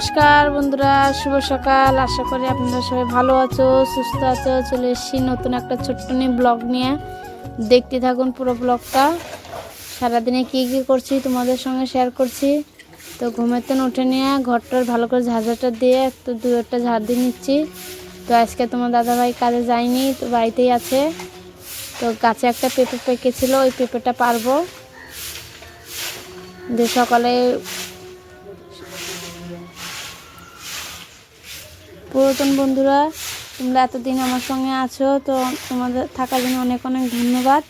নমস্কার বন্ধুরা, শুভ সকাল। আশা করি আপনারা সবাই ভালো আছো, সুস্থ আছো। চলে এসেছি নতুন একটা ছোট্ট নিয়ে ব্লগ নিয়ে। দেখতে থাকুন পুরো ব্লগটা। সারাদিনে কী কী করছি তোমাদের সঙ্গে শেয়ার করছি। তো ঘুমের তো উঠে নিয়ে ঘরটার ভালো করে ঝাড়ঝাড়টা দিয়ে একটু দু একটা ঝাড় দিয়ে নিচ্ছি। তো আজকে তোমার দাদাভাই কাজে যায়নি, তো বাড়িতেই আছে। তো গাছে একটা পেঁপে পেকেছিল, ওই পেঁপেটা পারব। যে সকালে পুরাতন বন্ধুরা, তোমরা এতদিন আমার সঙ্গে আছো, তো তোমাদের থাকার জন্য অনেক অনেক ধন্যবাদ।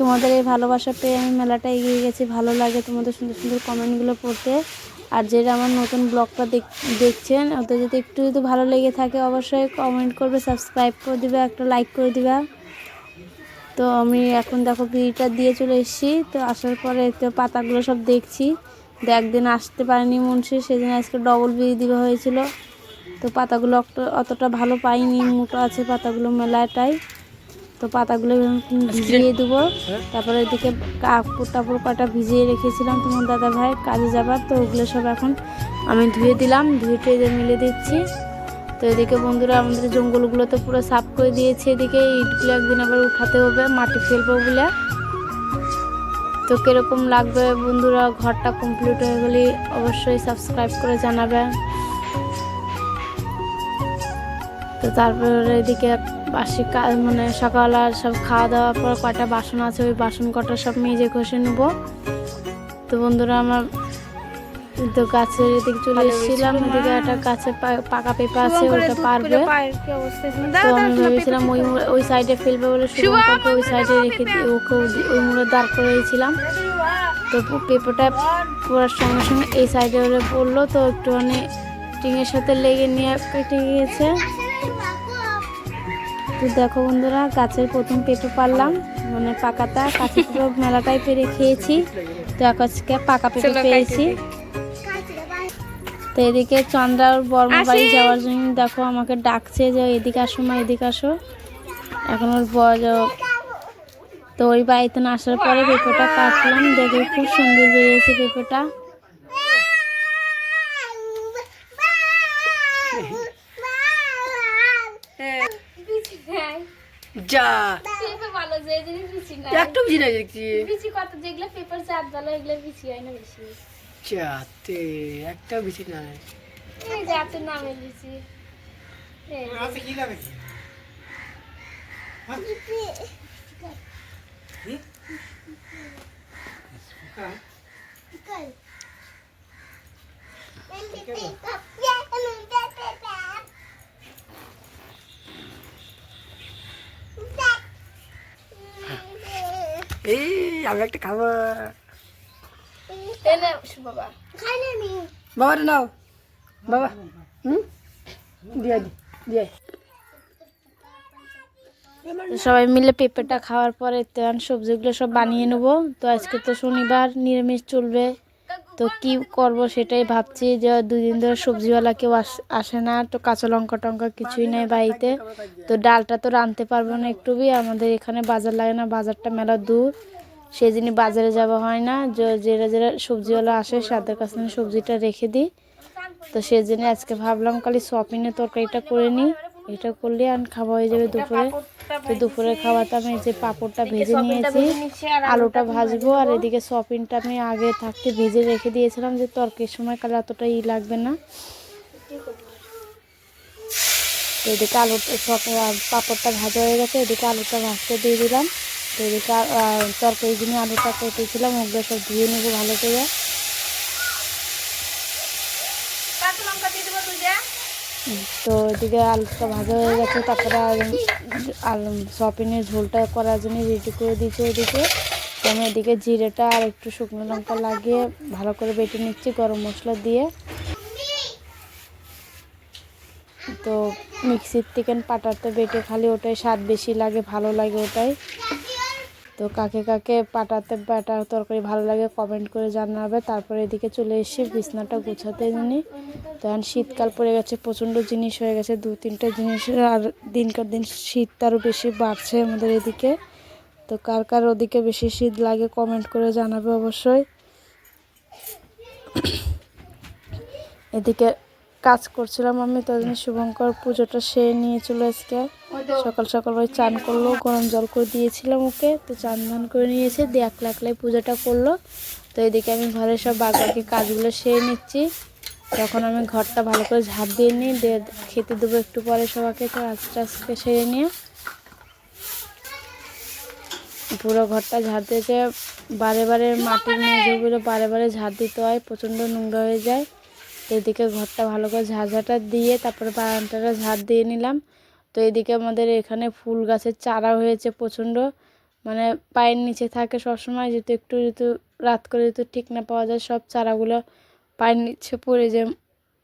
তোমাদের এই ভালোবাসা পেয়ে আমি মেলাটা এগিয়ে গেছি, ভালো লাগে তোমাদের সুন্দর সুন্দর কমেন্টগুলো পড়তে। আর যেটা আমার নতুন ব্লগটা দেখছেন, ওদের যদি একটু যদি ভালো লেগে থাকে, অবশ্যই কমেন্ট করবে, সাবস্ক্রাইব করে দিবে, একটা লাইক করে দিবে। তো আমি এখন দেখো বিড়িটা দিয়ে চলে এসেছি, তো আসার পরে তো পাতাগুলো সব দেখছি। তো একদিন আসতে পারেনি মুন্সি সেদিন আজকে ডবল বিড়ি দেওয়া হয়েছিল। তো পাতাগুলো অত- অতটা ভালো পাইনি মোটো আছে পাতাগুলো মেলাটাই। তো পাতাগুলো ভিজিয়ে দেবো। তারপরে এদিকে কাপড় টাপড় কটা ভিজিয়ে রেখেছিলাম তোমার দাদা ভাই কাজে যাবার তো ওগুলো সব এখন আমি ধুয়ে দিলাম ধুয়ে টুয়ে মিলে দিচ্ছি। তো এদিকে বন্ধুরা আমাদের জঙ্গলগুলো তো পুরো সাফ করে দিয়েছে এদিকে ইটগুলো একদিন আবার উঠাতে হবে মাটি ফেলব বলে। তো কীরকম লাগবে বন্ধুরা? ঘরটা কমপ্লিট হয়ে গেলে অবশ্যই সাবস্ক্রাইব করে জানাবে। তো তারপর এদিকে বাসি মানে সকাল আর সব খাওয়া দাওয়ার পর কটা বাসন আছে, ওই বাসন কটা সব মেজে ঘষে নেব। তো বন্ধুরা, আমার তো গাছের এদিকে চলে এসেছিলাম এদিকে একটা পা- পাকা পেঁপা আছে ওটা পারবে। তো আমি ভেবেছিলাম ওই ওই সাইডে ফেলবে বলে শুভঙ্করকে ওই সাইডে রেখে ওকে ওই- মুড়ে দাঁড় করেছিলাম তো পু- পেঁপেটা পড়ার সঙ্গে সঙ্গে এই সাইডে ওরে পড়ল তো একটুখানি টিঙের সাথে লেগে নিয়ে কেটে গিয়েছে। তো দেখো বন্ধুরা গাছের প্রথম পেঁপে পারলাম মানে পাকাটা কাছে পুরো মেলাটাই পেরে খেয়েছি। তো আজকে পাকা পেঁপে পেয়েছি। তো এদিকে চন্দ্রার বর্মা বাড়ি যাওয়ার জন্য দেখো আমাকে ডাকছে যে এদিকে আসো মা এদিকে আসো। এখন ওর বর তো ওই বাড়িতে না আসার পরে পেঁপেটা কাটলাম। দেখে খুব সুন্দর বেরিয়েছে পেঁপেটা। যা। ভালো যে জিনিস বিচি না। একটু বুঝি না দেখছি। বিচি কত যেগুলো পেপার চাপ ভালো এগুলো বিচি হয় না বেশি। যাতে একটা বুঝি না। এই যে এত নামের বিচি এই এই আমি একটা খাব এই নে, শু বাবা বাবা নাও বাবা হুম দিয়ে দিয়ে সবাই মিলে পেঁপেটা খাওয়ার পরে সবজিগুলো সব বানিয়ে নেব। তো আজকে তো শনিবার নিরামিষ চলবে। তো কি করব সেটাই ভাবছি যে দুই দিন ধরে সবজিওয়ালা কেউ আস- আসে না। তো কাঁচা লঙ্কা টঙ্কা কিছুই নেই বাড়িতে। তো ডালটা তো রাঁধতে পারব না একটু বি। আমাদের এখানে বাজার লাগে না বাজারটা মেলা দূর। সেই জন্য বাজারে যাওয়া হয় না। যে- যেটা যেটা সবজিওয়ালা আসে তাদের কাছে সবজিটা রেখে দিই। তো সেই জন্য আজকে ভাবলাম খালি শপিংয়ের তরকারিটা করে নিই। এটা করলে আর খাওয়া হয়ে যাবে দুপুরে। তো দুপুরে খাওয়াতে আমি যে পাঁপড়টা ভেজে নিয়েছি। আলুটা ভাজবো। আর এদিকে শপিংটা আমি আগে থাকতে ভেজে রেখে দিয়েছিলাম যে তরকারির সময় কালে অতটা ই লাগবে না। এদিকে আলুটা পাঁপড়টা ভাজা হয়ে গেছে। এদিকে আলুটা ভাজতে দিয়ে দিলাম। তো এদিকে আহ, তরকারির জন্য আলুটা কেটেছিলাম ওগুলো সব ধুয়ে নেব ভালো করে। তো এদিকে আলুটা ভাজা হয়ে গেছে তারপরে আর- আলু সপিনের ঝোলটা করার জন্য রেডি করে দিয়েছি ওইদিকে তো আমি এদিকে জিরেটা আর একটু শুকনো লঙ্কা লাগিয়ে ভালো করে বেটে নিচ্ছি গরম মশলা দিয়ে। তো মিক্সির থেকে পাটাতে বেটে খালি ওটাই স্বাদ বেশি লাগে ভালো লাগে ওটাই। তো কাকে কাকে পাটাতে বাটা তরকারি ভালো লাগে কমেন্ট করে জানাবে। তারপরে এদিকে চলে এসে বিছনাটা গুছাতে জানি তো এখন শীতকাল পড়ে গেছে, প্রচণ্ড জিনিস হয়ে গেছে, দু তিনটা জিনিস আর দিনকার দিন শীত আরও বেশি বাড়ছে আমাদের এদিকে। তো কার কার ওদিকে বেশি শীত লাগে কমেন্ট করে জানাবে অবশ্যই। এদিকে কাজ করছিলাম আমি জন্য শুভঙ্কর পুজোটা সেরে নিয়েছিল আজকে। সকাল সকাল ওই চান করল, গরম জল করে দিয়েছিলাম ওকে, তো চান ধান করে নিয়েছে, দিয়ে একলা একলাই পুজোটা করল। তো এদিকে আমি ঘরের সব বাকি কাজগুলো সেরে নিচ্ছি। তখন আমি ঘরটা ভালো করে ঝাড় দিয়ে নিই, দিয়ে খেতে দেবো একটু পরে সবাইকে, তো আস্তে আস্তে সেরে নিয়ে। পুরো ঘরটা ঝাড় দিয়েছে বারে বারে মাটির মেঝেগুলো বারে বারে ঝাড় দিতে হয়, প্রচণ্ড নোংরা হয়ে যায়। এদিকে ঘরটা ভালো করে ঝাড়ঝাটা দিয়ে তারপরে বারান্দাটা ঝাড় দিয়ে নিলাম। তো এদিকে আমাদের এখানে ফুল গাছের চারা হয়েছে প্রচণ্ড। মানে পায়ের নিচে থাকে সবসময়, যেহেতু একটু যেহেতু রাত করে যেহেতু ঠিক না পাওয়া যায়, সব চারাগুলো পায়ের নিচে পড়ে যে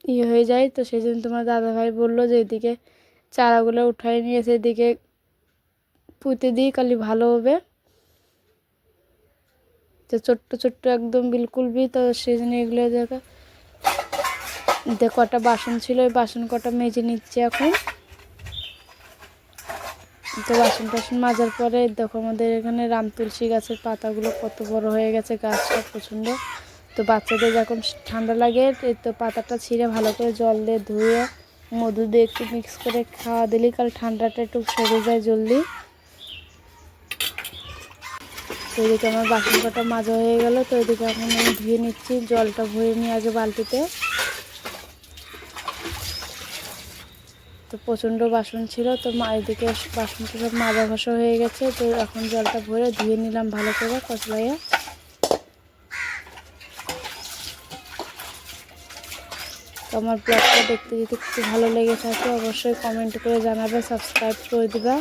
ইয়ে হয়ে যায়। তো সেই জন্য তোমার দাদাভাই বলল যে এদিকে চারাগুলো উঠাই নিয়ে এসে এদিকে পুঁতে দিই, খালি ভালো হবে। তো ছোট্ট ছোট্ট একদম বিলকুল বি তো সেই জন্য এগুলো দেখো কটা বাসন ছিল, ওই বাসন কটা মেজে নিচ্ছে এখন। তো বাসন টাসন মাজার পরে, দেখো আমাদের এখানে রাম তুলসী গাছের পাতাগুলো কত বড় হয়ে গেছে, গাছটা প্রচণ্ড। তো বাচ্চাদের যখন ঠান্ডা লাগে তো পাতাটা ছিঁড়ে ভালো করে জল দিয়ে ধুয়ে, মধু দিয়ে একটু মিক্স করে খাওয়া দিলেই কারণ ঠান্ডাটা একটু সরে যায় জলদি। তো এদিকে আমার বাসন কটা মাজা হয়ে গেল, তো এদিকে এখন আমি ধুয়ে নিচ্ছি, জলটা ভরে নিয়ে আগে বালতিতে। তো প্রচণ্ড বাসন ছিল, তো মা এদিকে বাসনটা সব মাজা ঘষা হয়ে গেছে, তো এখন জলটা ভরে ধুয়ে নিলাম ভালো করে কচলাইয়া তো আমার ব্লগটা দেখতে যদি একটু ভালো লেগে থাকে, অবশ্যই কমেন্ট করে জানাবে, সাবস্ক্রাইব করে দিবা।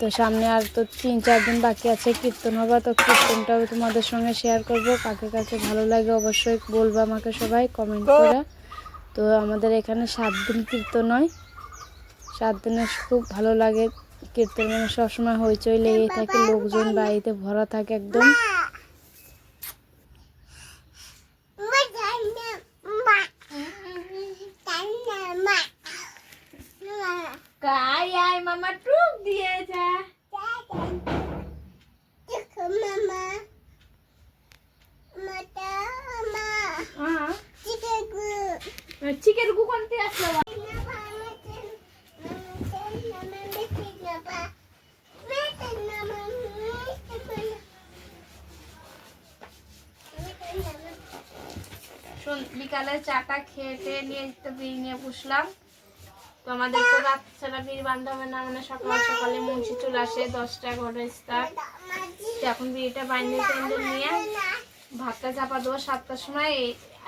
তো সামনে আর তো তিন চার দিন বাকি আছে কীর্তন হবে তো কীর্তনটাও তোমাদের সঙ্গে শেয়ার করব। কাকে কাছে ভালো লাগে অবশ্যই বলব আমাকে সবাই কমেন্ট করে। তো আমাদের এখানে সাত দিন কীর্তন হয়। সাত দিনে খুব ভালো লাগে কীর্তন মানে সবসময় হইচই লেগেই থাকে লোকজন বাড়িতে ভরা থাকে একদম। বিকালে চাটা খেয়ে নিয়ে তো বিড়ি নিয়ে বসলাম। তো আমাদের তো রাত ছাড়া বিড়ি বান্ধব হবে না মানে সকাল সকালে মুন্সি চলে আসে, দশটা এগারোটা স্টার্ট তো এখন বিড়িটা বাইন্ডে টাইন্ডে নিয়ে ভাতটা চাপা দেবো সাতটার সময়।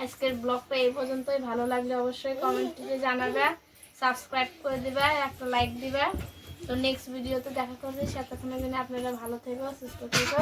আজকের ব্লগটা এই পর্যন্তই। ভালো লাগলে অবশ্যই কমেন্টে জানাবে সাবস্ক্রাইব করে দিবে, একটা লাইক দিবে। তো নেক্সট ভিডিওতে দেখা করবে। সাতটার জন্য আপনারা ভালো থেকো, সুস্থ থেকো।